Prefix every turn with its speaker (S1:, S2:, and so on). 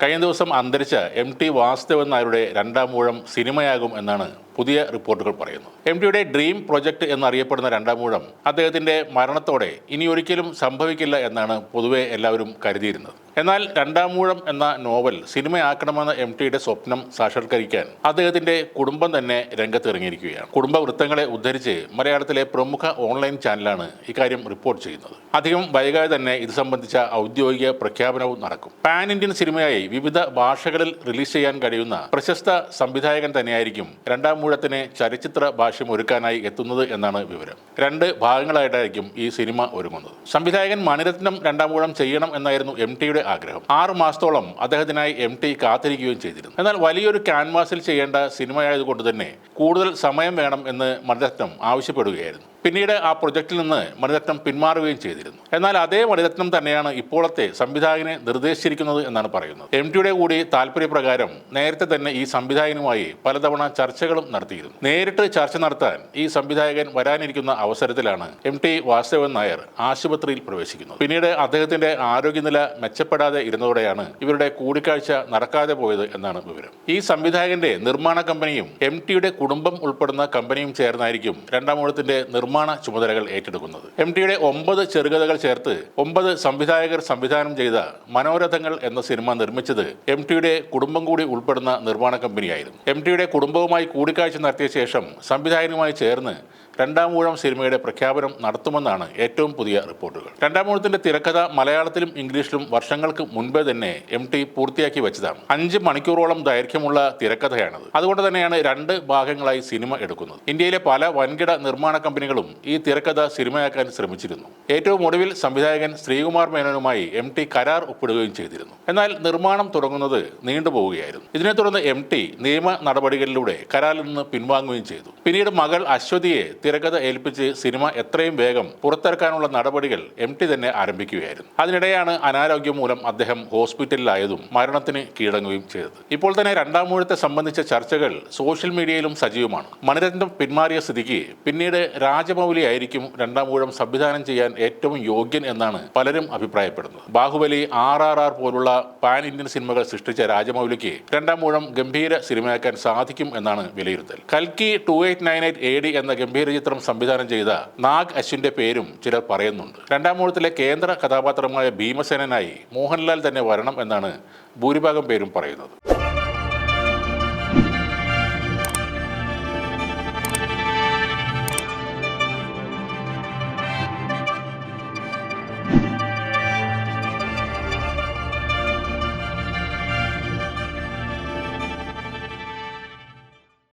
S1: കഴിഞ്ഞ ദിവസം അന്തരിച്ച എം ടി വാസുദേവൻ നായരുടെ രണ്ടാം മൂഴം സിനിമയാകും എന്നാണ് പുതിയ റിപ്പോർട്ടുകൾ പറയുന്നു. എം ഡിയുടെ ഡ്രീം പ്രൊജക്ട് എന്നറിയപ്പെടുന്ന രണ്ടാം മൂഴം അദ്ദേഹത്തിന്റെ മരണത്തോടെ ഇനി ഒരിക്കലും സംഭവിക്കില്ല എന്നാണ് പൊതുവെ എല്ലാവരും കരുതിയിരുന്നത്. എന്നാൽ രണ്ടാം മൂഴം എന്ന നോവൽ സിനിമയാക്കണമെന്ന എം ടിയുടെ സ്വപ്നം സാക്ഷാത്കരിക്കാൻ അദ്ദേഹത്തിന്റെ കുടുംബം തന്നെ രംഗത്തിറങ്ങിയിരിക്കുകയാണ്. കുടുംബ വൃത്തങ്ങളെ ഉദ്ധരിച്ച് മലയാളത്തിലെ പ്രമുഖ ഓൺലൈൻ ചാനലാണ് ഇക്കാര്യം റിപ്പോർട്ട് ചെയ്യുന്നത്. അധികം വൈകാതെ തന്നെ ഇത് സംബന്ധിച്ച ഔദ്യോഗിക പ്രഖ്യാപനവും നടക്കും. പാൻ ഇന്ത്യൻ സിനിമയായി വിവിധ ഭാഷകളിൽ റിലീസ് ചെയ്യാൻ കഴിയുന്ന പ്രശസ്ത സംവിധായകൻ തന്നെയായിരിക്കും രണ്ടാം മൂഴത്തിന് ചലച്ചിത്ര ഭാഷ്യം ഒരുക്കാനായി എത്തുന്നത് എന്നാണ് വിവരം. രണ്ട് ഭാഗങ്ങളായിട്ടായിരിക്കും ഈ സിനിമ ഒരുങ്ങുന്നത്. സംവിധായകൻ മണിരത്നം രണ്ടാമൂഴം ചെയ്യണം എന്നായിരുന്നു എം ടിയുടെ ആഗ്രഹം. ആറു മാസത്തോളം അദ്ദേഹത്തിനായി എം ടി കാത്തിരിക്കുകയും ചെയ്തിരുന്നു. എന്നാൽ വലിയൊരു ക്യാൻവാസിൽ ചെയ്യേണ്ട സിനിമയായതുകൊണ്ട് തന്നെ കൂടുതൽ സമയം വേണം എന്ന് മണിരത്നം ആവശ്യപ്പെടുകയായിരുന്നു. പിന്നീട് ആ പ്രൊജക്റ്റിൽ നിന്ന് മണിരത്നം പിന്മാറുകയും ചെയ്തിരുന്നു. എന്നാൽ അതേ മണിരത്നം തന്നെയാണ് ഇപ്പോഴത്തെ സംവിധായകനെ നിർദ്ദേശിച്ചിരിക്കുന്നത് എന്നാണ് പറയുന്നത്. എം ടിയുടെ കൂടി താല്പര്യപ്രകാരം നേരത്തെ തന്നെ ഈ സംവിധായകനുമായി പലതവണ ചർച്ചകളും നടത്തിയിരുന്നു. നേരിട്ട് ചർച്ച നടത്താൻ ഈ സംവിധായകൻ വരാനിരിക്കുന്ന അവസരത്തിലാണ് എം ടി വാസുദേവൻ നായർ ആശുപത്രിയിൽ പ്രവേശിക്കുന്നത്. പിന്നീട് അദ്ദേഹത്തിന്റെ ആരോഗ്യനില മെച്ചപ്പെടാതെ ഇരുന്നതോടെയാണ് ഇവരുടെ കൂടിക്കാഴ്ച നടക്കാതെ പോയത് എന്നാണ് വിവരം. ഈ സംവിധായകന്റെ നിർമ്മാണ കമ്പനിയും എം ടിയുടെ കുടുംബം ഉൾപ്പെടുന്ന കമ്പനിയും ചേർന്നായിരിക്കും രണ്ടാം ഊഴത്തിന്റെ നിർമ്മാണ ചുമതലകൾ ഏറ്റെടുക്കുന്നത്. എം ടിയുടെ ഒമ്പത് ചെറുകഥകൾ ചേർത്ത് ഒമ്പത് സംവിധായകർ സംവിധാനം ചെയ്ത മനോരഥങ്ങൾ എന്ന സിനിമ നിർമ്മിച്ചത് എം ടിയുടെ കുടുംബം കൂടി ഉൾപ്പെടുന്ന നിർമ്മാണ കമ്പനിയായിരുന്നു. എം ടിയുടെ കുടുംബവുമായി കൂടിക്കാഴ്ച നടത്തിയ ശേഷം സംവിധായകനുമായി ചേർന്ന് രണ്ടാം ഊഴം സിനിമയുടെ പ്രഖ്യാപനം നടത്തുമെന്നാണ് ഏറ്റവും പുതിയ റിപ്പോർട്ടുകൾ. രണ്ടാം ഊഴത്തിന്റെ തിരക്കഥ മലയാളത്തിലും ഇംഗ്ലീഷിലും വർഷങ്ങൾക്ക് മുൻപേ തന്നെ എം ടി പൂർത്തിയാക്കി വെച്ചതാണ്. അഞ്ച് മണിക്കൂറോളം ദൈർഘ്യമുള്ള തിരക്കഥയാണത്. അതുകൊണ്ട് തന്നെയാണ് രണ്ട് ഭാഗങ്ങളായി സിനിമ എടുക്കുന്നത്. ഇന്ത്യയിലെ പല വൻകിട നിർമ്മാണ കമ്പനികളും ഈ തിരക്കഥ സിനിമയാക്കാൻ ശ്രമിച്ചിരുന്നു. ഏറ്റവും ഒടുവിൽ സംവിധായകൻ ശ്രീകുമാർ മേനോനുമായി എം ടി കരാർ ഒപ്പിടുകയും ചെയ്തിരുന്നു. എന്നാൽ നിർമ്മാണം തുടങ്ങുന്നത് നീണ്ടുപോവുകയായിരുന്നു ഇതിനെ തുടർന്ന് എം ടി നിയമ നടപടികളിലൂടെ കരാറിൽ നിന്ന് പിൻവാങ്ങുകയും ചെയ്തു. പിന്നീട് മകൾ അശ്വതിയെ തിരക്കഥ ഏൽപ്പിച്ച് സിനിമ എത്രയും വേഗം പുറത്തിറക്കാനുള്ള നടപടികൾ എം ടി തന്നെ ആരംഭിക്കുകയായിരുന്നു. അതിനിടെയാണ് അനാരോഗ്യം മൂലം അദ്ദേഹം ഹോസ്പിറ്റലിലായതും മരണത്തിന് കീഴടങ്ങുകയും ചെയ്തത്. ഇപ്പോൾ തന്നെ രണ്ടാം മൂഴത്തെ സംബന്ധിച്ച ചർച്ചകൾ സോഷ്യൽ മീഡിയയിലും സജീവമാണ്. മണിരത്നം പിന്മാറിയ സ്ഥിതിക്ക് പിന്നീട് രാജമൗലി ആയിരിക്കും രണ്ടാം ഊഴം സംവിധാനം ചെയ്യാൻ ഏറ്റവും യോഗ്യൻ എന്നാണ് പലരും അഭിപ്രായപ്പെടുന്നത്. ബാഹുബലി ആർ ആർ ആർ പോലുള്ള പാൻ ഇന്ത്യൻ സിനിമകൾ സൃഷ്ടിച്ച രാജമൗലിക്ക് രണ്ടാം ഊഴം ഗംഭീര സിനിമയാക്കാൻ സാധിക്കും എന്നാണ് വിലയിരുത്തൽ. കൽക്കി two eight nine eight A D എന്ന ഗംഭീര ചിത്രം സംവിധാനം ചെയ്ത നാഗ് അശ്വിന്റെ പേരും ചിലർ പറയുന്നുണ്ട്. രണ്ടാം മൂഴത്തിലെ കേന്ദ്ര കഥാപാത്രമായ ഭീമസേനനായി മോഹൻലാൽ തന്നെ വരണം എന്നാണ് ഭൂരിഭാഗം പേരും പറയുന്നത്.